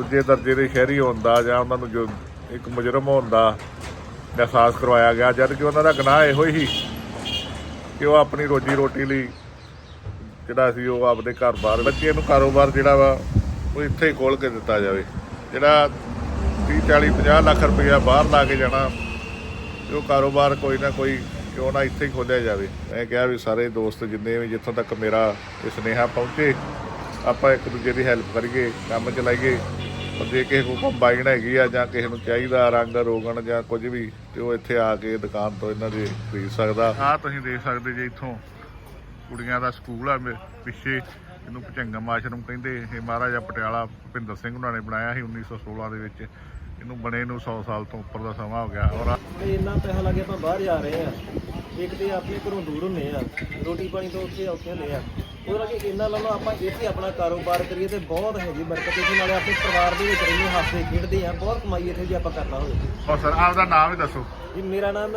ਦੂਜੇ ਦਰਜੇ ਦੇ ਸ਼ਹਿਰੀ ਹੋਣ ਦਾ ਜਾਂ ਉਹਨਾਂ ਨੂੰ ਜੋ ਇੱਕ ਮੁਜਰਮ ਹੋਣ ਦਾ ਅਹਿਸਾਸ ਕਰਵਾਇਆ ਗਿਆ, ਜਦ ਕਿ ਉਹਨਾਂ ਦਾ ਗੁਨਾਹ ਇਹੋ ਹੀ ਕਿ ਉਹ ਆਪਣੀ ਰੋਜੀ ਰੋਟੀ ਲਈ ਜਿਹੜਾ ਸੀ ਉਹ ਆਪਦੇ ਘਰ-ਬਾਰ ਬੱਚੇ ਨੂੰ ਕਾਰੋਬਾਰ ਜਿਹੜਾ ਵਾ ਉਹ ਇੱਥੇ ਹੀ ਖੋਲ ਕੇ ਦਿੱਤਾ ਜਾਵੇ। ਜਿਹੜਾ 30 40 50 ਲੱਖ ਰੁਪਇਆ ਬਾਹਰ ਲਾ ਕੇ ਜਾਣਾ ਉਹ ਕਾਰੋਬਾਰ ਕੋਈ ਨਾ ਕੋਈ ਕਿਉਂ ਨਾ ਇੱਥੇ ਹੀ ਖੋਲਿਆ ਜਾਵੇ। ਮੈਂ ਕਿਹਾ ਵੀ ਸਾਰੇ ਦੋਸਤ ਜਿੰਨੇ ਵੀ ਜਿੱਥੋਂ ਤੱਕ ਮੇਰਾ ਇਹ ਸੁਨੇਹਾ ਪਹੁੰਚੇ, ਆਪਾਂ ਇੱਕ ਦੂਜੇ ਦੀ ਹੈਲਪ ਕਰੀਏ, ਕੰਮ ਚਲਾਈਏ ਪਰ ਜੇ ਕਿਸੇ ਕੋਲ ਕੰਬਾਈਨ ਹੈਗੀ ਆ ਜਾਂ ਕਿਸੇ ਨੂੰ ਚਾਹੀਦਾ ਰੰਗ ਰੋਗਣ ਜਾਂ ਕੁਝ ਵੀ ਤੇ ਉਹ ਇੱਥੇ ਆ ਕੇ ਦੁਕਾਨ ਤੋਂ ਇਹਨਾਂ ਦੇ ਖਰੀਦ ਸਕਦਾ। ਆ ਤੁਸੀਂ ਦੇਖ ਸਕਦੇ ਜੇ ਇੱਥੋਂ ਕੁੜੀਆਂ ਦਾ ਸਕੂਲ ਆ ਮੇ- ਪਿੱਛੇ ਇਹਨੂੰ ਭਚੰਗਮ ਆਸ਼ਰਮ ਕਹਿੰਦੇ ਇਹ ਮਹਾਰਾਜਾ ਪਟਿਆਲਾ ਭੁਪਿੰਦਰ ਸਿੰਘ ਉਹਨਾਂ ਨੇ ਬਣਾਇਆ ਸੀ 1916 ਦੇ ਵਿੱਚ। ਇਹਨੂੰ ਬਣੇ ਨੂੰ 100 ਸਾਲ ਤੋਂ ਉੱਪਰ ਦਾ ਸਮਾਂ ਹੋ ਗਿਆ। ਔਰ ਤੇ ਇੰਨਾ ਪੈਸਾ ਲੱਗੇ ਆਪਾਂ ਬਾਹਰ ਜਾ ਰਹੇ ਆ। ਇੱਕ ਤੇ ਆਪਣੇ ਘਰੋਂ ਦੂਰ ਹੁੰਨੇ ਆ। ਰੋਟੀ ਪਾਣੀ ਤੋਂ ਉੱਥੇ ਔਖੇ ਆ। ਉਹਦੇ ਨਾਲ ਇੰਨਾ ਲਾਉਣਾ ਆਪਾਂ ਇੱਥੇ ਆਪਣਾ ਕਾਰੋਬਾਰ ਕਰੀਏ ਤੇ ਬਹੁਤ ਹੈਗੀ ਬਰਕਤ ਇੱਥੇ ਨਾਲੇ ਆਪਣੇ ਪਰਿਵਾਰ ਦੇ ਵਿੱਚ ਰਹਿੰਦੇ ਹੱਸਦੇ ਖੇਡਦੇ ਆ ਬਹੁਤ ਕਮਾਈ ਇੱਥੇ ਜੇ ਆਪਾਂ ਕਰਨਾ ਹੋਵੇ। ਔਰ ਸਰ ਆਪਦਾ ਨਾਮ ਹੀ ਦੱਸੋ। ਜੀ ਮੇਰਾ ਨਾਮ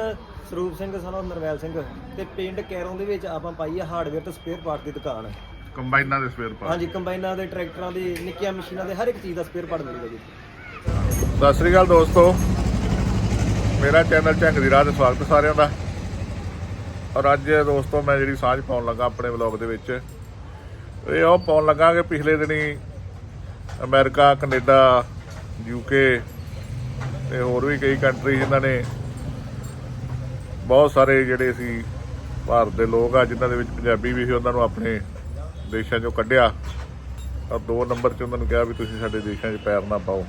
ਸਰੂਪ ਸਿੰਘ ਸਨ ਨਰਵੈਲ ਸਿੰਘ। ਤੇ ਪਿੰਡ ਕੈਰੋਂ ਦੇ ਵਿੱਚ ਆਪਾਂ ਪਾਈ ਆ ਹਾਰਡਵੇਅਰ ਤੇ ਸਪੇਅਰ ਪਾਰਟ ਦੀ ਦੁਕਾਨ। ਕੰਬਾਈਨਾਂ ਦੇ ਸਪੇਅਰ ਪਾਰਟ। ਹਾਂਜੀ ਕੰਬਾਈਨਾਂ ਦੇ ਟਰੈਕਟਰਾਂ ਦੇ ਨਿੱਕੀਆਂ ਮਸ਼ੀਨਾਂ ਦੇ ਹਰ ਇੱਕ ਚੀਜ਼ ਦਾ ਸਪੇਅਰ ਪਾਰਟ ਮਿਲੂਗਾ ਜੀ। ਸਤਿ ਸ੍ਰੀ ਅਕਾਲ ਦੋਸਤੋ। ਮੇਰਾ ਚੈਨਲ ਝੰਗ ਦੀ ਰਾਹ ਤੇ ਸਵਾਗਤ ਸਾਰਿਆਂ ਦਾ। ਔਰ ਅੱਜ ਦੋਸਤੋ ਮੈਂ ਜਿਹੜੀ ਸਾਂਝ ਪਾਉਣ ਲੱਗਾ ਆਪਣੇ ਵਲੌਗ ਦੇ ਵਿੱਚ ਇਹ ਉਹ ਪਾਉਣ ਲੱਗਾ ਕਿ ਪਿਛਲੇ ਦਿਨੀ ਅਮਰੀਕਾ, ਕੈਨੇਡਾ ਯੂਕੇ ਤੇ ਹੋਰ ਵੀ ਕਈ ਕੰਟਰੀ ਜਿਨ੍ਹਾਂ ਨੇ ਬਹੁਤ ਸਾਰੇ ਜਿਹੜੇ ਸੀ ਭਾਰਤ ਦੇ ਲੋਕ ਆ, ਜਿਨ੍ਹਾਂ ਦੇ ਵਿੱਚ ਪੰਜਾਬੀ ਵੀ ਸੀ, ਉਹਨਾਂ ਨੂੰ ਆਪਣੇ ਦੇਸ਼ਾਂ 'ਚੋਂ ਕੱਢਿਆ। ਔਰ ਦੋ ਨੰਬਰ 'ਚ ਉਹਨਾਂ ਨੂੰ ਕਿਹਾ ਵੀ ਤੁਸੀਂ ਸਾਡੇ ਦੇਸ਼ਾਂ 'ਚ ਪੈਰ ਨਾ ਪਾਓ।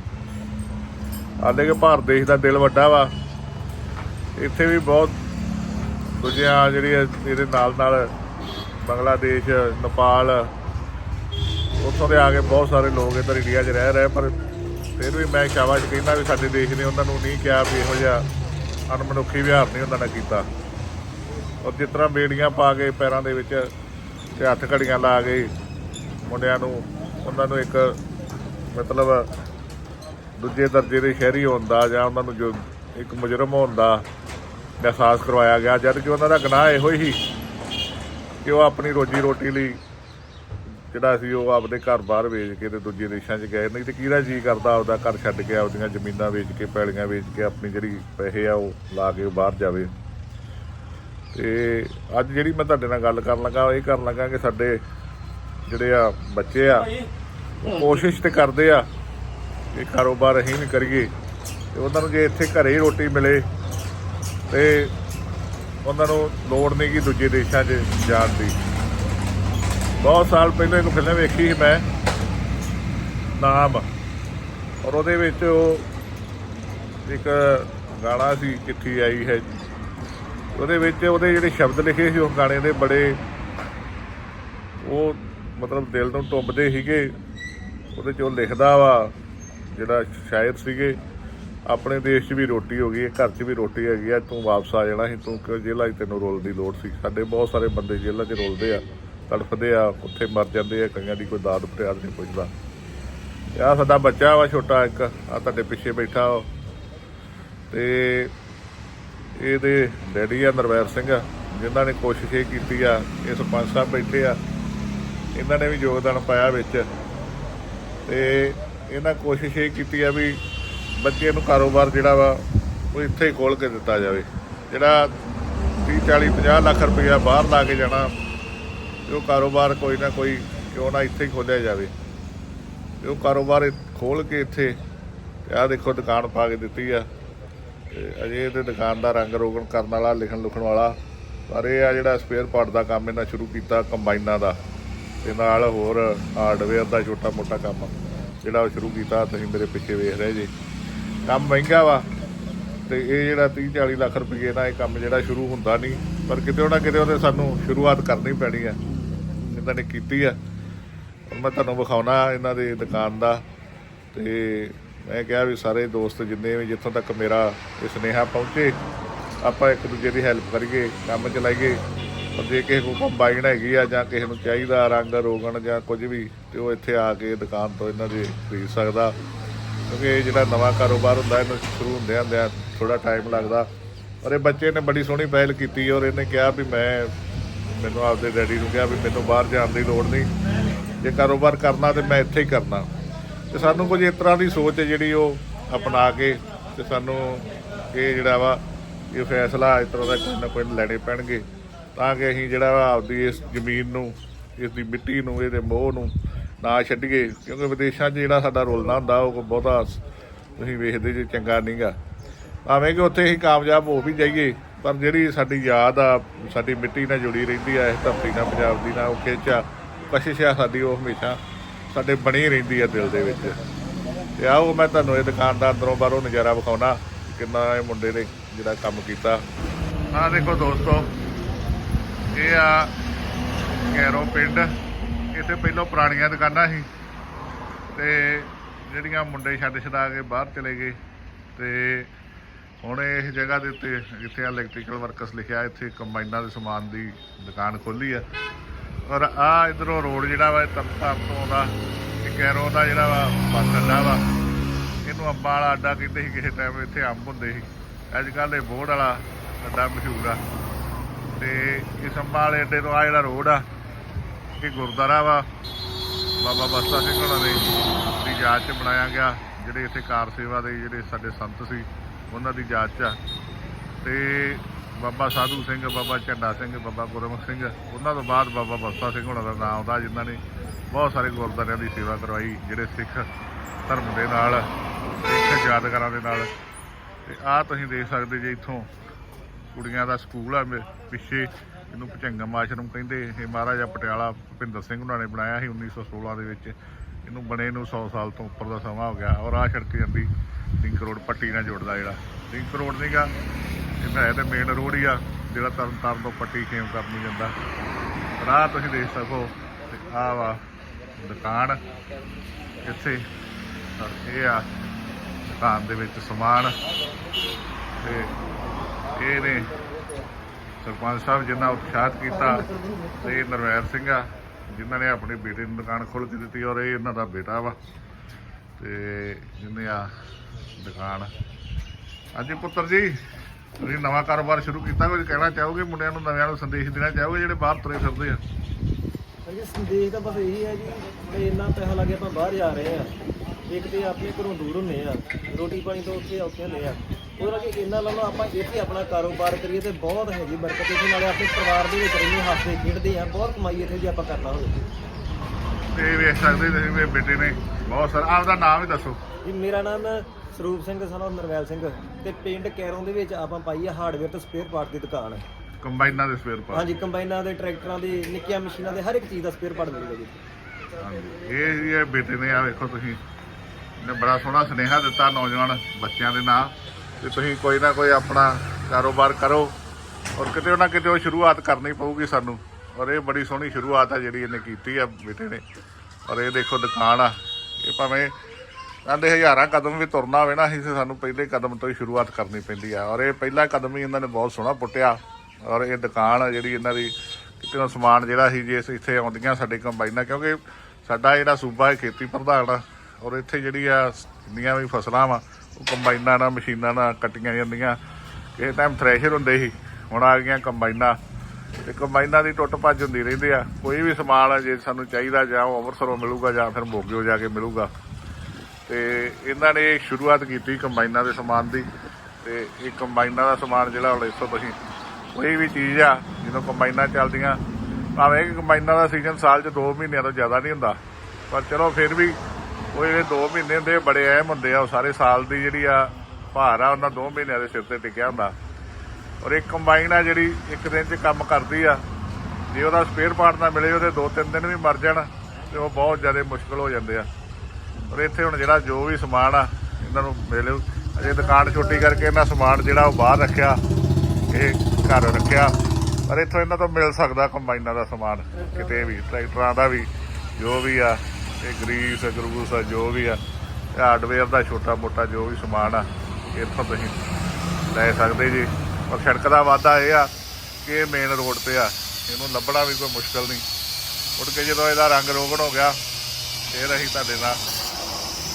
ਆਲੇ ਕਿ ਭਾਰਤ ਦੇਸ਼ ਦਾ ਦਿਲ ਵੱਡਾ ਵਾ। ਇੱਥੇ ਵੀ ਬਹੁਤ ਦੂਜੀਆਂ ਜਿਹੜੀਆਂ ਇਹਦੇ ਨਾਲ ਨਾਲ ਬੰਗਲਾਦੇਸ਼, ਨੇਪਾਲ ਉੱਥੋਂ ਦੇ ਆ ਕੇ ਬਹੁਤ ਸਾਰੇ ਲੋਕ ਇੱਧਰ ਇੰਡੀਆ 'ਚ ਰਹਿ ਰਹੇ ਪਰ ਫਿਰ ਵੀ ਮੈਂ ਸ਼ਾਬਾਸ਼ ਕਹਿੰਦਾ ਵੀ ਸਾਡੇ ਦੇਸ਼ ਨੇ ਉਹਨਾਂ ਨੂੰ ਨਹੀਂ ਕਿਹਾ ਵੀ ਇਹੋ ਜਿਹਾ ਅਣਮਨੁੱਖੀ ਵਿਹਾਰ ਨਹੀਂ ਉਹਨਾਂ ਨੇ ਕੀਤਾ। ਔਰ ਜਿਸ ਤਰ੍ਹਾਂ ਬੇੜੀਆਂ ਪਾ ਕੇ ਪੈਰਾਂ ਦੇ ਵਿੱਚ ਤੇ ਹੱਥ ਘੜੀਆਂ ਲਾ ਕੇ ਮੁੰਡਿਆਂ ਨੂੰ ਉਹਨਾਂ ਨੂੰ ਇੱਕ ਮਤਲਬ ਦੂਜੇ ਦਰਜੇ ਦੇ ਸ਼ਹਿਰੀ ਹੋਣ ਦਾ ਜਾਂ ਉਹਨਾਂ ਨੂੰ ਜੋ ਇੱਕ ਮੁਜਰਮ ਹੋਣ ਦਾ ਅਹਿਸਾਸ ਕਰਵਾਇਆ ਗਿਆ, ਜਦ ਕਿ ਉਹਨਾਂ ਦਾ ਗੁਨਾਹ ਇਹੋ ਹੀ ਕਿ ਉਹ ਆਪਣੀ ਰੋਜੀ ਰੋਟੀ ਲਈ ਜਿਹੜਾ ਅਸੀਂ ਉਹ ਆਪਦੇ ਘਰ ਬਾਹਰ ਵੇਚ ਕੇ ਤੇ ਦੂਜੇ ਦੇਸ਼ਾਂ 'ਚ ਗਏ। ਨਹੀਂ ਤੇ ਕਿਹਦਾ ਜੀ ਕਰਦਾ ਆਪਦਾ ਘਰ ਛੱਡ ਕੇ ਆਪਦੀਆਂ ਜ਼ਮੀਨਾਂ ਵੇਚ ਕੇ, ਪੈਲੀਆਂ ਵੇਚ ਕੇ ਆਪਣੀ ਜਿਹੜੀ ਪੈਸੇ ਆ ਉਹ ਲਾ ਕੇ ਬਾਹਰ ਜਾਵੇ। ਤੇ ਅੱਜ ਜਿਹੜੀ ਮੈਂ ਤੁਹਾਡੇ ਨਾਲ ਗੱਲ ਕਰਨ ਲੱਗਾ, ਇਹ ਕਰਨ ਲੱਗਾ ਕਿ ਸਾਡੇ ਜਿਹੜੇ ਆ ਬੱਚੇ ਆ, ਉਹ ਕੋਸ਼ਿਸ਼ ਤੇ ਕਰਦੇ ਆ ਕਿ ਕਾਰੋਬਾਰ ਅਸੀਂ ਵੀ ਕਰੀਏ। ਤੇ ਉਹਨਾਂ ਨੂੰ ਜੇ ਇੱਥੇ ਘਰੇ ਹੀ ਰੋਟੀ ਮਿਲੇ ਤੇ ਉਹਨਾਂ ਨੂੰ ਲੋੜ ਨਹੀਂ ਕਿ ਦੂਜੇ ਦੇਸ਼ਾਂ 'ਚ ਜਾਣ ਦੀ। ਬਹੁਤ ਸਾਲ ਪਹਿਲਾਂ ਇੱਕ ਫਿਲਮ ਵੇਖੀ ਸੀ ਮੈਂ। ਨਾਮ। ਔਰ ਉਹਦੇ ਵਿੱਚ ਉਹ ਇੱਕ ਗਾਣਾ ਸੀ, ਚਿੱਠੀ ਆਈ ਹੈ। ਉਹਦੇ ਵਿੱਚ ਉਹਦੇ ਜਿਹੜੇ ਸ਼ਬਦ ਲਿਖੇ ਸੀ, ਉਹ ਗਾਣੇ ਦੇ ਬੜੇ ਉਹ ਮਤਲਬ ਦਿਲ ਨੂੰ ਟੁੰਬਦੇ ਸੀਗੇ। ਉਹਦੇ ਚ ਉਹ ਲਿਖਦਾ ਵਾ, ਜਿਹੜਾ ਸ਼ਾਇਰ ਸੀਗੇ, ਆਪਣੇ ਦੇਸ਼ 'ਚ ਵੀ ਰੋਟੀ ਹੋ ਗਈ ਹੈ, ਘਰ 'ਚ ਵੀ ਰੋਟੀ ਹੈਗੀ ਆ ਤੂੰ ਵਾਪਸ ਆ ਜਾਣਾ ਸੀ, ਤੂੰ ਕਿਉਂ ਜੇਲ੍ਹਾਂ 'ਚ ਤੈਨੂੰ ਰੋਲ ਦੀ ਲੋੜ ਸੀ? ਸਾਡੇ ਬਹੁਤ ਸਾਰੇ ਬੰਦੇ ਜੇਲ੍ਹਾਂ 'ਚ ਰੋਲਦੇ ਆ। ਤੜਫਦੇ ਆ, ਉੱਥੇ ਮਰ ਜਾਂਦੇ ਆ, ਕਈਆਂ ਦੀ ਕੋਈ ਦਾਦ ਫਰਿਆਦ ਨਹੀਂ ਪੁੱਛਦਾ। ਆ ਸਾਡਾ ਬੱਚਾ ਵਾ ਛੋਟਾ ਇੱਕ ਆ ਤੁਹਾਡੇ ਪਿੱਛੇ ਬੈਠਾ ਵਾ। ਤੇ ਇਹਦੇ ਡੈਡੀ ਆ, ਨਰਵੈਰ ਸਿੰਘ, ਜਿਨ੍ਹਾਂ ਨੇ ਕੋਸ਼ਿਸ਼ ਇਹ ਕੀਤੀ ਆ ਇਹ ਸਰਪੰਚ ਸਾਹਿਬ ਬੈਠੇ ਆ, ਇਹਨਾਂ ਨੇ ਵੀ ਯੋਗਦਾਨ ਪਾਇਆ ਵਿੱਚ। ਤੇ ਇਹਨਾਂ ਕੋਸ਼ਿਸ਼ ਇਹ ਕੀਤੀ ਆ ਵੀ ਬੱਚੇ ਨੂੰ ਕਾਰੋਬਾਰ ਜਿਹੜਾ ਵਾ, ਉਹ ਇੱਥੇ ਹੀ ਖੋਲ ਕੇ ਦਿੱਤਾ ਜਾਵੇ। ਜਿਹੜਾ 30 40 50 ਲੱਖ ਰੁਪਇਆ ਬਾਹਰ ਲਾ ਕੇ ਜਾਣਾ ਉਹ ਕਾਰੋਬਾਰ ਕੋਈ ਨਾ ਕੋਈ ਕਿਉਂ ਨਾ ਇੱਥੇ ਹੀ ਖੋਲਿਆ ਜਾਵੇ। ਤੇ ਉਹ ਕਾਰੋਬਾਰ ਖੋਲ ਕੇ ਇੱਥੇ ਆਹ ਦੇਖੋ ਦੁਕਾਨ ਪਾ ਕੇ ਦਿੱਤੀ ਆ। ਤੇ ਅਜੇ ਇਹਦੇ ਦੁਕਾਨ ਦਾ ਰੰਗ ਰੋਗਣ ਕਰਨ ਵਾਲਾ, ਲਿਖਣ ਲੁਖਣ ਵਾਲਾ। ਪਰ ਇਹ ਆ ਜਿਹੜਾ ਸਪੇਅਰ ਪਾਰਟ ਦਾ ਕੰਮ ਇਹਨਾਂ ਸ਼ੁਰੂ ਕੀਤਾ ਕੰਬਾਈਨਾਂ ਦਾ। ਤੇ ਨਾਲ ਹੋਰ ਹਾਰਡਵੇਅਰ ਦਾ ਛੋਟਾ ਮੋਟਾ ਕੰਮ ਜਿਹੜਾ ਉਹ ਸ਼ੁਰੂ ਕੀਤਾ, ਤੁਸੀਂ ਮੇਰੇ ਪਿੱਛੇ ਵੇਖ ਰਹੇ ਜੀ। ਕੰਮ ਮਹਿੰਗਾ ਵਾ, ਤੇ ਇਹ ਜਿਹੜਾ 30 40 ਲੱਖ ਰੁਪਏ ਨਾਲ ਇਹ ਕੰਮ ਜਿਹੜਾ ਸ਼ੁਰੂ ਹੁੰਦਾ ਨਹੀਂ, ਪਰ ਕਿਤੇ ਨਾ ਕਿਤੇ ਉਹਦੇ ਸਾਨੂੰ ਸ਼ੁਰੂਆਤ ਕਰਨੀ ਪੈਣੀ ਆ। ਇਹਨਾਂ ਨੇ ਕੀਤੀ ਆ। ਹੁਣ ਮੈਂ ਤੁਹਾਨੂੰ ਵਿਖਾਉਣਾ ਇਹਨਾਂ ਦੇ ਦੁਕਾਨ ਦਾ। ਤੇ ਮੈਂ ਕਿਹਾ ਵੀ ਸਾਰੇ ਦੋਸਤ ਜਿੰਨੇ ਵੀ ਜਿੱਥੋਂ ਤੱਕ ਮੇਰਾ ਇਹ ਸੁਨੇਹਾ ਪਹੁੰਚੇ, ਆਪਾਂ ਇੱਕ ਦੂਜੇ ਦੀ ਹੈਲਪ ਕਰੀਏ, ਕੰਮ ਚਲਾਈਏ। ਪਰ ਜੇ ਕਿਸੇ ਕੋਲ ਕੰਬਾਈਨ ਹੈਗੀ ਆ ਜਾਂ ਕਿਸੇ ਨੂੰ ਚਾਹੀਦਾ ਰੰਗ, ਰੋਗਣ ਜਾਂ ਕੁਝ ਵੀ, ਤੇ ਉਹ ਇੱਥੇ ਆ ਕੇ ਦੁਕਾਨ ਤੋਂ ਇਹਨਾਂ ਦੇ ਖਰੀਦ ਸਕਦਾ। ਕਿਉਂਕਿ ਇਹ ਜਿਹੜਾ ਨਵਾਂ ਕਾਰੋਬਾਰ ਹੁੰਦਾ, ਇਹਨੂੰ ਸ਼ੁਰੂ ਹੁੰਦਿਆਂ ਹੁੰਦਿਆਂ ਥੋੜਾ ਟਾਈਮ ਲੱਗਦਾ। ਔਰ ਇਹ ਬੱਚੇ ਨੇ ਬੜੀ ਸੋਹਣੀ ਪਹਿਲ ਕੀਤੀ ਔਰ ਇਹਨੇ ਕਿਹਾ ਵੀ ਮੈਂ ਮੈਨੂੰ ਆਪਦੇ ਡੈਡੀ ਨੂੰ ਕਿਹਾ ਵੀ ਮੈਨੂੰ ਬਾਹਰ ਜਾਣ ਦੀ ਲੋੜ ਨਹੀਂ। ਜੇ ਕਾਰੋਬਾਰ ਕਰਨਾ ਤੇ ਮੈਂ ਇੱਥੇ ਹੀ ਕਰਨਾ। ਤੇ ਸਾਨੂੰ ਕੁਝ ਇਸ ਤਰ੍ਹਾਂ ਦੀ ਸੋਚ ਹੈ ਜਿਹੜੀ ਉਹ ਅਪਣਾ ਕੇ ਤੇ ਸਾਨੂੰ ਇਹ ਜਿਹੜਾ ਵਾ, ਇਹ ਫੈਸਲਾ ਇਸ ਤਰ੍ਹਾਂ ਦਾ ਕੋਈ ਨਾ ਕੋਈ ਲੈਣੇ ਪੈਣਗੇ। ਤਾਂ ਕਿ ਅਸੀਂ ਜਿਹੜਾ ਵਾ ਆਪਦੀ ਇਸ ਜ਼ਮੀਨ ਨੂੰ ਇਸ ਦੀ ਮਿੱਟੀ ਨੂੰ, ਇਹਦੇ ਮੋਹ ਨੂੰ ਨਾ ਛੱਡੀਏ। ਕਿਉਂਕਿ ਵਿਦੇਸ਼ਾਂ 'ਚ ਜਿਹੜਾ ਸਾਡਾ ਰੋਲਣਾ ਹੁੰਦਾ, ਉਹ ਬਹੁਤਾ ਤੁਸੀਂ ਵੇਖਦੇ ਜੇ ਚੰਗਾ ਨਹੀਂਗਾ ਭਾਵੇਂ ਕਿ ਉੱਥੇ ਅਸੀਂ ਕਾਮਯਾਬ ਹੋ ਵੀ ਜਾਈਏ ਪਰ ਜਿਹੜੀ ਸਾਡੀ ਯਾਦ ਆ, ਸਾਡੀ ਮਿੱਟੀ ਨਾਲ ਜੁੜੀ ਰਹਿੰਦੀ ਆ ਇਸ ਧਰਤੀ ਨਾਲ, ਪੰਜਾਬ ਦੀ ਨਾਲ, ਉਹ ਖਿੱਚ ਆ ਕਸ਼ਿਸ਼ ਆ ਸਾਡੀ ਉਹ ਹਮੇਸ਼ਾ ਸਾਡੇ ਬਣੀ ਰਹਿੰਦੀ ਆ ਦਿਲ ਦੇ ਵਿੱਚ। ਤੇ ਆਓ ਮੈਂ ਤੁਹਾਨੂੰ ਇਹ ਦੁਕਾਨ ਦਾ ਅੰਦਰੋਂ ਬਾਹਰੋਂ ਨਜ਼ਾਰਾ ਵਿਖਾਉਣਾ, ਕਿੰਨਾ ਇਹ ਮੁੰਡੇ ਨੇ ਜਿਹੜਾ ਕੰਮ ਕੀਤਾ। ਆਹ ਦੇਖੋ ਦੋਸਤੋ, ਇਹ ਆ ਕੈਰੋ ਪਿੰਡ। ਇੱਥੇ ਪਹਿਲਾਂ ਪੁਰਾਣੀਆਂ ਦੁਕਾਨਾਂ ਸੀ ਤੇ ਜਿਹੜੀਆਂ ਮੁੰਡੇ ਛੱਡ ਛਡਾ ਕੇ ਬਾਹਰ ਚਲੇ ਗਏ ਤੇ ਹੁਣ ਇਸ ਜਗ੍ਹਾ ਦੇ ਉੱਤੇ ਜਿੱਥੇ ਇਲੈਕਟ੍ਰੀਕਲ ਵਰਕਰਸ ਲਿਖਿਆ, ਇੱਥੇ ਕੰਬਾਈਨਾਂ ਦੇ ਸਮਾਨ ਦੀ ਦੁਕਾਨ ਖੋਲੀ ਆ। ਔਰ ਆ ਇਧਰੋਂ ਰੋਡ ਜਿਹੜਾ ਵਾ, ਇਹ ਤਰਨਤਾਰਨ ਤੋਂ ਆਉਂਦਾ ਇਹ ਕੈਰੋ ਦਾ ਜਿਹੜਾ ਵਾ, ਬੱਸ ਅੱਡਾ ਵਾ। ਇਹਨੂੰ ਅੰਬਾਂ ਵਾਲਾ ਅੱਡਾ ਕਹਿੰਦੇ ਸੀ, ਕਿਸੇ ਟਾਈਮ ਇੱਥੇ ਅੰਬ ਹੁੰਦੇ ਸੀ। ਅੱਜ ਕੱਲ੍ਹ ਇਹ ਬੋੜ ਵਾਲਾ ਅੱਡਾ ਮਸ਼ਹੂਰ ਆ। ਤੇ ਇਸ ਅੰਬਾਂ ਵਾਲੇ ਅੱਡੇ ਤੋਂ ਆ ਜਿਹੜਾ ਰੋਡ ਆ, ਇਹ ਗੁਰਦੁਆਰਾ ਵਾ। ਬਾਬਾ ਬਸਤਾ ਸਿੰਘ ਹੋਣਾ ਦੇ ਦੀ ਯਾਦ 'ਚ ਬਣਾਇਆ ਗਿਆ, ਜਿਹੜੇ ਇੱਥੇ ਕਾਰ ਸੇਵਾ ਦੇ ਜਿਹੜੇ ਸਾਡੇ ਸੰਤ ਸੀ। ਉਹਨਾਂ ਦੀ ਯਾਦ 'ਚ ਆ। ਤੇ ਬਾਬਾ ਸਾਧੂ ਸਿੰਘ, ਬਾਬਾ ਝੰਡਾ ਸਿੰਘ, ਬਾਬਾ ਗੁਰਮੁਖ ਸਿੰਘ, ਉਹਨਾਂ ਤੋਂ ਬਾਅਦ ਬਾਬਾ ਬਸਤਾ ਸਿੰਘ ਉਹਨਾਂ ਦਾ ਨਾਮ ਆਉਂਦਾ ਜਿਨ੍ਹਾਂ ਨੇ ਬਹੁਤ ਸਾਰੇ ਗੁਰਦੁਆਰਿਆਂ ਦੀ ਸੇਵਾ ਕਰਵਾਈ, ਜਿਹੜੇ ਸਿੱਖ ਧਰਮ ਦੇ ਨਾਲ, ਸਿੱਖ ਯਾਦਗਾਰਾਂ ਦੇ ਨਾਲ। ਤੇ ਆਹ ਤੁਸੀਂ ਦੇਖ ਸਕਦੇ ਜੇ ਇੱਥੋਂ ਕੁੜੀਆਂ ਦਾ ਸਕੂਲ ਆ, ਮੇ- ਪਿੱਛੇ ਇਹਨੂੰ ਭਚੰਗਮ ਆਸ਼ਰਮ ਕਹਿੰਦੇ ਇਹ ਮਹਾਰਾਜਾ ਪਟਿਆਲਾ ਭੁਪਿੰਦਰ ਸਿੰਘ ਉਹਨਾਂ ਨੇ ਬਣਾਇਆ ਸੀ 1916 ਦੇ ਵਿੱਚ। ਇਹਨੂੰ ਬਣੇ ਨੂੰ 100 ਸਾਲ ਤੋਂ ਉੱਪਰ ਦਾ ਸਮਾਂ ਹੋ ਗਿਆ ਔਰ ਆਹ ਸੜਕ ਜਾਂਦੀ ਲਿੰਕ ਰੋਡ ਪੱਟੀ ਨਾਲ ਜੁੜਦਾ ਜਿਹੜਾ। ਲਿੰਕ ਰੋਡ ਨਹੀਂਗਾ ਇਹ ਹੈ ਤੇ ਮੇਨ ਰੋਡ ਹੀ ਆ, ਜਿਹੜਾ ਤਰਨ ਤਾਰਨ ਤੋਂ ਪੱਟੀ ਖੇਮ ਕਰਨ ਨੂੰ ਜਾਂਦਾ। ਰਾਹ ਤੁਸੀਂ ਦੇਖ ਸਕੋ, ਤੇ ਆਹ ਵਾ ਦੁਕਾਨ। ਇੱਥੇ ਇਹ ਆ ਦੁਕਾਨ ਦੇ ਵਿੱਚ ਸਮਾਨ। ਤੇ ਇਹ ਨੇ ਸਰਪੰਚ ਸਾਹਿਬ ਜਿਨ੍ਹਾਂ ਉਤਸ਼ਾਹਤ ਕੀਤਾ, ਤੇ ਇਹ ਨਰਵੈਰ ਸਿੰਘ ਆ, ਜਿਨ੍ਹਾਂ ਨੇ ਆਪਣੀ ਬੇਟੇ ਨੂੰ ਦੁਕਾਨ ਖੋਲ੍ਹ ਦਿੱਤੀ, ਔਰ ਇਹ ਇਹਨਾਂ ਦਾ ਬੇਟਾ ਵਾ। ਤੇ ਜਿਹਨੇ ਆ ਦੁਕਾਨ ਹਾਂਜੀ ਪੁੱਤਰ ਜੀ ਤੁਸੀਂ ਨਵਾਂ ਕਾਰੋਬਾਰ ਸ਼ੁਰੂ ਕੀਤਾ ਕੁਝ ਕਹਿਣਾ ਚਾਹੋਗੇ? ਮੁੰਡਿਆਂ ਨੂੰ ਨਵਿਆਂ ਨੂੰ ਸੰਦੇਸ਼ ਦੇਣਾ ਚਾਹੋਗੇ ਜਿਹੜੇ ਬਾਹਰ ਤੁਰੇ ਫਿਰਦੇ ਆ? ਅਜੇ ਸੰਦੇਸ਼ ਤਾਂ ਬਸ ਇਹੀ ਹੈ ਜੀ ਤੇ ਇੰਨਾ ਪੈਸਾ ਲੱਗੇ ਆਪਾਂ ਬਾਹਰ ਜਾ ਰਹੇ ਆ। ਇੱਕ ਤੇ ਆਪਣੇ ਘਰੋਂ ਦੂਰ ਹੁੰਨੇ ਆ ਰੋਟੀ ਪਾਣੀ ਤੋਂ ਉੱਥੇ ਔਖੇ ਹੁੰਦੇ ਆ। ਉਹਦੇ ਕਰਕੇ ਇੰਨਾ ਲਾਉਣਾ ਆਪਾਂ ਇੱਥੇ ਆਪਣਾ ਕਾਰੋਬਾਰ ਕਰੀਏ ਤੇ ਬਹੁਤ ਹੈਗੀ ਬਰਕਤ ਇਹਦੇ ਨਾਲੇ ਆਪਣੇ ਪਰਿਵਾਰ ਦੇ ਵਿੱਚ ਰਹਿੰਦੇ ਹੱਸਦੇ ਖੇਡਦੇ ਆ ਬਹੁਤ ਕਮਾਈ ਇੱਥੇ ਜੇ ਆਪਾਂ ਕਰਨਾ ਹੋਵੇ। ਤੇ ਇਹ ਵੇਖ ਸਕਦੇ ਤੁਸੀਂ ਮੇਰੇ ਬੇਟੇ ਨੇ ਬਹੁਤ ਸਾਰਾ ਆਪਦਾ ਨਾਮ ਹੀ ਦੱਸੋ। ਜੀ ਮੇਰਾ ਨਾਮ ਹੈ ਸਰੂਪ ਸਿੰਘ ਸਨ ਨਰਵੈਲ ਸਿੰਘ ਤੇ ਪਿੰਡ ਕੈਰੋਂ ਦੇ ਵਿੱਚ ਆਪਾਂ ਪਾਈ ਆ ਹਾਰਡਵੇਅਰ ਤੇ ਸਪੇਅਰ ਪਾਰਟ ਦੀ ਦੁਕਾਨ। ਕੰਬਾਈਨਾਂ ਦੇ ਸਪੇਅਰ ਪਾਰਟ ਹਾਂਜੀ ਕੰਬਾਈਨਾਂ ਦੇ ਟਰੈਕਟਰਾਂ ਦੇ ਨਿੱਕੀਆਂ ਮਸ਼ੀਨਾਂ ਦੇ ਹਰ ਇੱਕ ਚੀਜ਼ ਦਾ ਸਪੇਅਰ ਪਾਰਟ ਮਿਲੂਗਾ ਜੀ। ਹਾਂਜੀ ਇਹ ਇਹ ਬੇਟੇ ਨੇ ਆ ਵੇਖੋ ਤੁਸੀਂ। ਨੇ ਬੜਾ ਸੋਹਣਾ ਸੁਨੇਹਾ ਦਿੱਤਾ ਨੌਜਵਾਨ ਬੱਚਿਆਂ ਦੇ ਨਾਂ ਤੇ ਤੁਸੀਂ ਕੋਈ ਨਾ ਕੋਈ ਆਪਣਾ ਕਾਰੋਬਾਰ ਕਰੋ ਔਰ ਕਿਤੇ ਨਾ ਕਿਤੇ ਉਹ ਸ਼ੁਰੂਆਤ ਕਰਨੀ ਪਊਗੀ ਸਾਨੂੰ। ਔਰ ਇਹ ਬੜੀ ਸੋਹਣੀ ਸ਼ੁਰੂਆਤ ਆ ਜਿਹੜੀ ਇਹਨੇ ਕੀਤੀ ਆ ਬੇਟੇ ਨੇ। ਔਰ ਇਹ ਦੇਖੋ ਦੁਕਾਨ ਆ। ਇਹ ਭਾਵੇਂ ਕਹਿੰਦੇ ਹਜ਼ਾਰਾਂ ਕਦਮ ਵੀ ਤੁਰਨਾ ਹੋਵੇ ਨਾ, ਅਸੀਂ ਸਾਨੂੰ ਪਹਿਲੇ ਕਦਮ ਤੋਂ ਹੀ ਸ਼ੁਰੂਆਤ ਕਰਨੀ ਪੈਂਦੀ ਆ। ਔਰ ਇਹ ਪਹਿਲਾ ਕਦਮ ਹੀ ਇਹਨਾਂ ਨੇ ਬਹੁਤ ਸੋਹਣਾ ਪੁੱਟਿਆ। ਔਰ ਇਹ ਦੁਕਾਨ ਆ ਜਿਹੜੀ ਇਹਨਾਂ ਦੀ, ਕਿਤੇ ਸਮਾਨ ਜਿਹੜਾ ਸੀ ਜੇ ਇੱਥੇ ਆਉਂਦੀਆਂ ਸਾਡੇ ਕੰਬਾਈਨਾਂ, ਕਿਉਂਕਿ ਸਾਡਾ ਜਿਹੜਾ ਸੂਬਾ ਹੈ ਖੇਤੀ ਪ੍ਰਧਾਨ ਆ, ਔਰ ਇੱਥੇ ਜਿਹੜੀ ਆ ਜਿੰਨੀਆਂ ਵੀ ਫਸਲਾਂ ਵਾ, ਉਹ ਕੰਬਾਈਨਾਂ ਨਾਲ, ਮਸ਼ੀਨਾਂ ਨਾਲ ਕੱਟੀਆਂ ਜਾਂਦੀਆਂ। ਕਿਸੇ ਟਾਈਮ ਥ੍ਰੈਸ਼ਰ ਹੁੰਦੇ ਸੀ, ਹੁਣ ਆ ਗਈਆਂ ਕੰਬਾਈਨਾਂ। ਤੇ ਕੰਬਾਈਨਾਂ ਦੀ ਟੁੱਟ ਭੱਜ ਹੁੰਦੀ ਰਹਿੰਦੀ ਆ। ਕੋਈ ਵੀ ਸਮਾਨ ਜੇ ਸਾਨੂੰ ਚਾਹੀਦਾ ਜਾਂ ਉਹ ਅੰਮ੍ਰਿਤਸਰੋਂ ਮਿਲੂਗਾ ਜਾਂ ਫਿਰ ਮੋਗਿਓ ਜਾ ਕੇ ਮਿਲੂਗਾ। ਤੇ ਇਹਨਾਂ ਨੇ ਸ਼ੁਰੂਆਤ ਕੀਤੀ ਕੰਬਾਈਨਾਂ ਦੇ ਸਮਾਨ ਦੀ ਤੇ ਇਹ ਕੰਬਾਈਨਾਂ ਦਾ ਸਮਾਨ ਜਿਹੜਾ ਹੁਣ ਇੱਥੋਂ ਤੁਸੀਂ ਕੋਈ ਵੀ ਚੀਜ਼ ਆ ਜਦੋਂ ਕੰਬਾਈਨਾਂ ਚੱਲਦੀਆਂ, ਭਾਵੇਂ ਕਿ ਕੰਬਾਈਨਾਂ ਦਾ ਸੀਜ਼ਨ ਸਾਲ 'ਚ 2 ਮਹੀਨਿਆਂ ਤੋਂ ਜ਼ਿਆਦਾ ਨਹੀਂ ਹੁੰਦਾ, ਪਰ ਚਲੋ ਫਿਰ ਵੀ ਉਹ ਜਿਹੜੇ 2 ਮਹੀਨੇ ਹੁੰਦੇ ਬੜੇ ਅਹਿਮ ਹੁੰਦੇ ਆ, ਉਹ ਸਾਰੇ ਸਾਲ ਦੀ ਜਿਹੜੀ ਆ ਭਾਰ ਆ, ਉਹਨਾਂ 2 ਮਹੀਨਿਆਂ ਦੇ ਸਿਰ ਤੇ ਟਿਕਿਆ ਹੁੰਦਾ। ਔਰ ਇੱਕ ਕੰਬਾਈਨ ਆ ਜਿਹੜੀ ਇੱਕ ਦਿਨ 'ਚ ਕੰਮ ਕਰਦੀ ਆ, ਜੇ ਉਹਦਾ ਸਪੇਅਰ ਪਾਰਟ ਨਾ ਮਿਲੇ, ਉਹਦੇ 2-3 ਦਿਨ ਵੀ ਮਰ ਜਾਣ, ਤੇ ਉਹ ਬਹੁਤ ਜ਼ਿਆਦਾ ਮੁਸ਼ਕਲ ਹੋ ਜਾਂਦੇ ਆ। ਔਰ ਇੱਥੇ ਹੁਣ ਜਿਹੜਾ ਜੋ ਵੀ ਸਮਾਨ ਆ, ਇਹਨਾਂ ਨੂੰ ਮਿਲੇ ਅਜੇ ਦੁਕਾਨ ਛੋਟੀ ਕਰਕੇ ਇਹਨਾਂ ਸਮਾਨ ਜਿਹੜਾ ਉਹ ਬਾਹਰ ਰੱਖਿਆ, ਇਹ ਘਰ ਰੱਖਿਆ। ਪਰ ਇੱਥੋਂ ਇਹਨਾਂ ਤੋਂ ਮਿਲ ਸਕਦਾ ਕੰਬਾਈਨਾਂ ਦਾ ਸਮਾਨ, ਕਿਤੇ ਵੀ, ਟਰੈਕਟਰਾਂ ਦਾ ਵੀ, ਜੋ ਵੀ ਆ, ਇਹ ਗਰੀਸ ਗਰੂਸ ਆ, ਜੋ ਵੀ ਆ ਹਾਰਡਵੇਅਰ ਦਾ ਛੋਟਾ ਮੋਟਾ ਜੋ ਵੀ ਸਮਾਨ ਆ, ਇੱਥੋਂ ਤੁਸੀਂ ਲੈ ਸਕਦੇ ਜੀ। ਪਰ ਸੜਕ ਦਾ ਵਾਧਾ ਇਹ ਆ ਕਿ ਇਹ ਮੇਨ ਰੋਡ ਤੇ ਆ, ਇਹਨੂੰ ਲੱਭਣਾ ਵੀ ਕੋਈ ਮੁਸ਼ਕਲ ਨਹੀਂ। ਮੁੜ ਕੇ ਜਦੋਂ ਇਹਦਾ ਰੰਗ ਰੋਗਣ ਹੋ ਗਿਆ, ਫਿਰ ਅਸੀਂ ਤੁਹਾਡੇ ਨਾਲ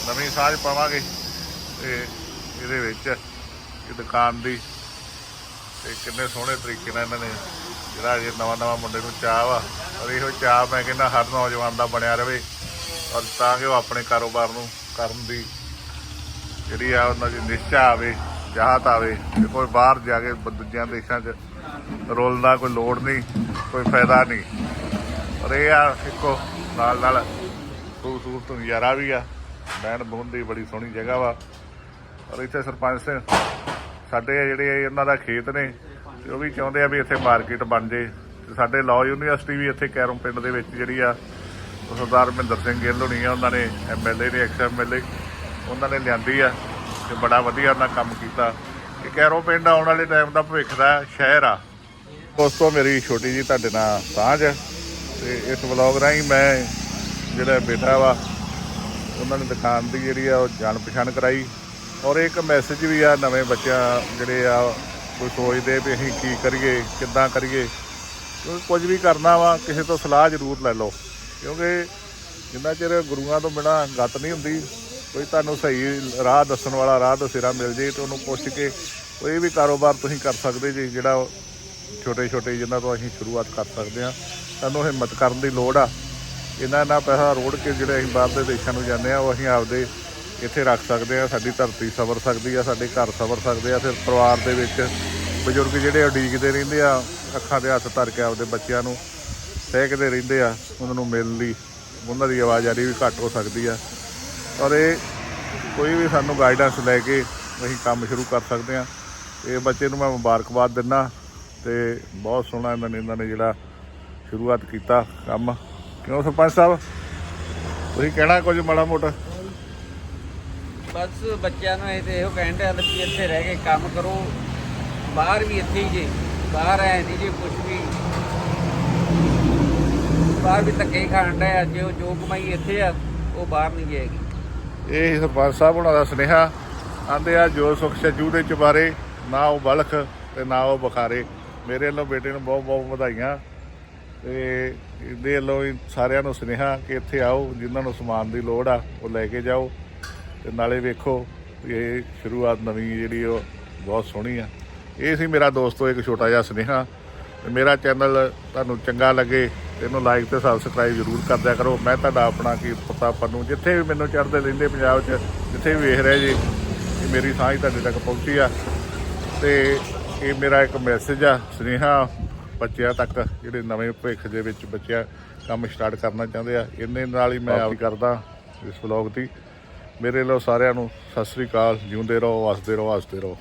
ਨਵੀਂ ਸਾਂਝ ਪਾਵਾਂਗੇ ਤੇ ਇਹਦੇ ਵਿੱਚ ਇਹ ਦੁਕਾਨ ਦੀ ਤੇ ਕਿੰਨੇ ਸੋਹਣੇ ਤਰੀਕੇ ਨਾਲ ਇਹਨਾਂ ਨੇ ਜਿਹੜਾ ਇਹ ਨਵਾਂ ਨਵਾਂ ਮੁੰਡੇ ਨੂੰ ਚਾਹ ਵਾ, ਔਰ ਇਹੋ ਚਾਹ ਮੈਂ ਕਹਿੰਦਾ ਹਰ ਨੌਜਵਾਨ ਦਾ ਬਣਿਆ ਰਵੇ, ਔਰ ਤਾਂ ਕਿ ਉਹ ਆਪਣੇ ਕਾਰੋਬਾਰ ਨੂੰ ਕਰਨ ਦੀ ਜਿਹੜੀ ਆ ਉਹਨਾਂ ਦੀ ਨਿਸ਼ਚਾ ਆਵੇ, ਚਾਹਤ ਆਵੇ ਕਿ ਕੋਈ ਬਾਹਰ ਜਾ ਕੇ ਦੂਜਿਆਂ ਦੇਸ਼ਾਂ 'ਚ ਰੋਲ ਦਾ ਕੋਈ ਲੋੜ ਨਹੀਂ, ਕੋਈ ਫਾਇਦਾ ਨਹੀਂ। ਪਰ ਇਹ ਆ ਇੱਕੋ ਨਾਲ ਨਾਲ ਖੂਬਸੂਰਤ ਨਜ਼ਾਰਾ ਵੀ ਆ। ਬੈਣ ਬੁਣ ਦੀ ਬੜੀ ਸੋਹਣੀ ਜਗ੍ਹਾ ਵਾ। ਔਰ ਇੱਥੇ ਸਰਪੰਚ ਸਾਡੇ ਆ ਜਿਹੜੇ ਇਹਨਾਂ ਦਾ ਖੇਤ ਨੇ, ਤੇ ਉਹ ਵੀ ਚਾਹੁੰਦੇ ਆ ਵੀ ਇੱਥੇ ਮਾਰਕੀਟ ਬਣ ਜੇ। ਤੇ ਸਾਡੇ ਲਾਅ ਯੂਨੀਵਰਸਿਟੀ ਵੀ ਇੱਥੇ ਕੈਰਮ ਪਿੰਡ ਦੇ ਵਿੱਚ ਜਿਹੜੀ ਆ ਸਰਦਾਰ ਮਹਿੰਦਰ ਸਿੰਘ ਗਿੱਲ ਹੋਣੀ ਆ, ਉਹਨਾਂ ਨੇ ਐਮਐਲਏ ਨੇ, ਐਕਸ ਐਮਐਲਏ ਉਹਨਾਂ ਨੇ ਲਿਆਂਦੀ ਆ ਤੇ ਬੜਾ ਵਧੀਆ ਉਹਨਾਂ ਕੰਮ ਕੀਤਾ। ਕਿ ਕੈਰੋ ਪਿੰਡ ਆਉਣ ਵਾਲੇ ਟਾਈਮ ਦਾ ਭਵਿੱਖ ਦਾ ਸ਼ਹਿਰ ਆ। ਉਸ ਤੋਂ ਮੇਰੀ ਛੋਟੀ ਜੀ ਤੁਹਾਡੇ ਨਾਲ ਸਾਂਝ ਤੇ ਇਸ ਵਲੌਗ ਰਾਹੀਂ ਮੈਂ ਜਿਹੜਾ ਬੇਟਾ ਵਾ ਉਹਨਾਂ ਨੇ ਦੁਕਾਨ ਦੀ ਜਿਹੜੀ ਆ, ਉਹ ਜਾਣ ਪਛਾਣ ਕਰਾਈ। ਔਰ ਇੱਕ ਮੈਸੇਜ ਵੀ ਆ ਨਵੇਂ ਬੱਚਿਆਂ ਜਿਹੜੇ ਆ, ਕੋਈ ਸੋਚਦੇ ਵੀ ਅਸੀਂ ਕੀ ਕਰੀਏ, ਕਿੱਦਾਂ ਕਰੀਏ। ਕਿਉਂਕਿ ਕੁਝ ਵੀ ਕਰਨਾ ਵਾ, ਕਿਸੇ ਤੋਂ ਸਲਾਹ ਜ਼ਰੂਰ ਲੈ ਲਓ। ਕਿਉਂਕਿ ਜਿੰਨਾ ਚਿਰ ਗੁਰੂਆਂ ਤੋਂ ਬਿਨਾ ਗੱਤ ਨਹੀਂ ਹੁੰਦੀ, ਕੋਈ ਤੁਹਾਨੂੰ ਸਹੀ ਰਾਹ ਦੱਸਣ ਵਾਲਾ, ਰਾਹ ਦਸੇਰਾ ਮਿਲ ਜੇ ਤੇ ਉਹਨੂੰ ਪੁੱਛ ਕੇ ਕੋਈ ਵੀ ਕਾਰੋਬਾਰ ਤੁਸੀਂ ਕਰ ਸਕਦੇ ਜੀ, ਜਿਹੜਾ ਛੋਟੇ ਛੋਟੇ ਜਿਨ੍ਹਾਂ ਤੋਂ ਅਸੀਂ ਸ਼ੁਰੂਆਤ ਕਰ ਸਕਦੇ ਹਾਂ। ਸਾਨੂੰ ਹਿੰਮਤ ਕਰਨ ਦੀ ਲੋੜ ਆ। ਇੰਨਾ ਇੰਨਾ ਪੈਸਾ ਰੋੜ ਕੇ ਜਿਹੜੇ ਅਸੀਂ ਬਾਹਰ ਦੇ ਦੇਸ਼ਾਂ ਨੂੰ ਜਾਂਦੇ ਆ ਉਹ ਅਸੀਂ ਆਪਦੇ ਇੱਥੇ ਰੱਖ ਸਕਦੇ ਆ ਸਾਡੀ ਧਰਤੀ ਸਵਰ ਸਕਦੀ ਆ, ਸਾਡੇ ਘਰ ਸਵਰ ਸਕਦੇ ਆ, ਫਿਰ ਪਰਿਵਾਰ ਦੇ ਵਿੱਚ ਬਜ਼ੁਰਗ ਜਿਹੜੇ ਉਡੀਕਦੇ ਰਹਿੰਦੇ ਆ, ਅੱਖਾਂ ਦੇ ਹੱਥ ਧਰ ਕੇ ਆਪਦੇ ਬੱਚਿਆਂ ਨੂੰ ਸਹਿਕਦੇ ਰਹਿੰਦੇ ਆ, ਉਹਨਾਂ ਨੂੰ ਮਿਲਣ ਲਈ, ਉਹਨਾਂ ਦੀ ਆਵਾਜ਼ਾਰੀ ਵੀ ਘੱਟ ਹੋ ਸਕਦੀ ਆ। ਔਰ ਇਹ ਕੋਈ ਵੀ ਸਾਨੂੰ ਗਾਈਡੈਂਸ ਲੈ ਕੇ ਅਸੀਂ ਕੰਮ ਸ਼ੁਰੂ ਕਰ ਸਕਦੇ ਆ ਇਹ ਬੱਚੇ ਨੂੰ ਮੈਂ ਮੁਬਾਰਕਬਾਦ ਦਿੰਦਾ ਤੇ ਬਹੁਤ ਸੋਹਣਾ ਇਹਨਾਂ ਨੇ ਇਹਨਾਂ ਨੇ ਜਿਹੜਾ ਸ਼ੁਰੂਆਤ ਕੀਤਾ ਕੰਮ। ਕਿਉਂ ਸਰਪੰਚ ਸਾਹਿਬ? ਤੁਸੀਂ ਕਹਿਣਾ ਕੁਝ ਮਾੜਾ ਮੋਟਾ। ਬਸ ਬੱਚਿਆਂ ਨੂੰ ਇਹ ਤੇ ਇਹੋ ਕਹਿੰਦੇ ਆ ਵੀ ਇੱਥੇ ਰਹਿ ਕੇ ਕੰਮ ਕਰੋ। ਬਾਹਰ ਵੀ ਇੱਥੇ ਹੀ ਜੇ ਬਾਹਰ ਐ ਨਹੀਂ ਜੇ ਕੁਝ ਵੀ। ਬਾਹਰ ਵੀ ਧੱਕੇ ਹੀ ਖਾਣ ਡਏ ਆ ਜੋ ਜੋ ਕਮਾਈ ਇੱਥੇ ਆ ਉਹ ਬਾਹਰ ਨਹੀਂ ਜਾਏਗੀ ਇਹ ਸਰਪੰਚ ਸਾਹਿਬ ਉਹਨਾਂ ਦਾ ਸੁਨੇਹਾ। ਆਂਦੇ ਆ ਜੋ ਸੁਖ ਸਜੂ ਦੇ ਚੁਬਾਰੇ ਨਾ ਉਹ ਬਲਖ ਤੇ ਨਾ ਉਹ ਬੁਖਾਰੇ। ਮੇਰੇ ਵੱਲੋਂ ਬੇਟੇ ਨੂੰ ਬਹੁਤ ਬਹੁਤ ਵਧਾਈਆਂ। ਤੇ ਇਹਦੇ ਵੱਲੋਂ ਹੀ ਸਾਰਿਆਂ ਨੂੰ ਸੁਨੇਹਾ ਕਿ ਇੱਥੇ ਆਓ, ਜਿਨ੍ਹਾਂ ਨੂੰ ਸਮਾਨ ਦੀ ਲੋੜ ਆ, ਉਹ ਲੈ ਕੇ ਜਾਓ। ਤੇ ਨਾਲੇ ਵੇਖੋ, ਇਹ ਸ਼ੁਰੂਆਤ ਨਵੀਂ ਜਿਹੜੀ ਉਹ ਬਹੁਤ ਸੋਹਣੀ ਆ। ਇਹ ਸੀ ਮੇਰਾ ਦੋਸਤੋ, ਇੱਕ ਛੋਟਾ ਜਿਹਾ ਸੁਨੇਹਾ। ਤੇ ਮੇਰਾ ਚੈਨਲ ਤੁਹਾਨੂੰ ਚੰਗਾ ਲੱਗੇ ਇਹਨੂੰ ਲਾਈਕ ਤੇ ਸਬਸਕ੍ਰਾਈਬ ਜ਼ਰੂਰ ਕਰਦਿਆ ਕਰੋ। ਮੈਂ ਤੁਹਾਡਾ ਆਪਣਾ ਕੀ ਪਤਾ ਪੰਨੂ ਜਿੱਥੇ ਵੀ ਮੈਨੂੰ ਚੜ੍ਹਦੇ ਰਹਿੰਦੇ ਪੰਜਾਬ 'ਚ, ਜਿੱਥੇ ਵੀ ਵੇਖ ਰਹੇ ਜੀ ਕਿ ਮੇਰੀ ਸਾਂਝ ਤੁਹਾਡੇ ਤੱਕ ਪਹੁੰਚੀ ਆ। ਤੇ ਇਹ ਮੇਰਾ ਇੱਕ ਮੈਸੇਜ ਆ, ਸੁਨੇਹਾ। ਬੱਚਿਆਂ ਤੱਕ ਜਿਹੜੇ ਨਵੇਂ ਭਵਿੱਖ ਦੇ ਵਿੱਚ ਬੱਚਿਆਂ ਕੰਮ ਸਟਾਰਟ ਕਰਨਾ ਚਾਹੁੰਦੇ ਆ ਇੰਨੇ ਨਾਲ ਹੀ ਮੈਂ ਆਪ ਕਰਦਾ ਇਸ ਵਲੌਗ ਦੀ। ਮੇਰੇ ਵੱਲੋਂ ਸਾਰਿਆਂ ਨੂੰ ਸਤਿ ਸ੍ਰੀ ਅਕਾਲ ਜਿਉਂਦੇ ਰਹੋ ਵਸਦੇ ਰਹੋ ਹੱਸਦੇ ਰਹੋ।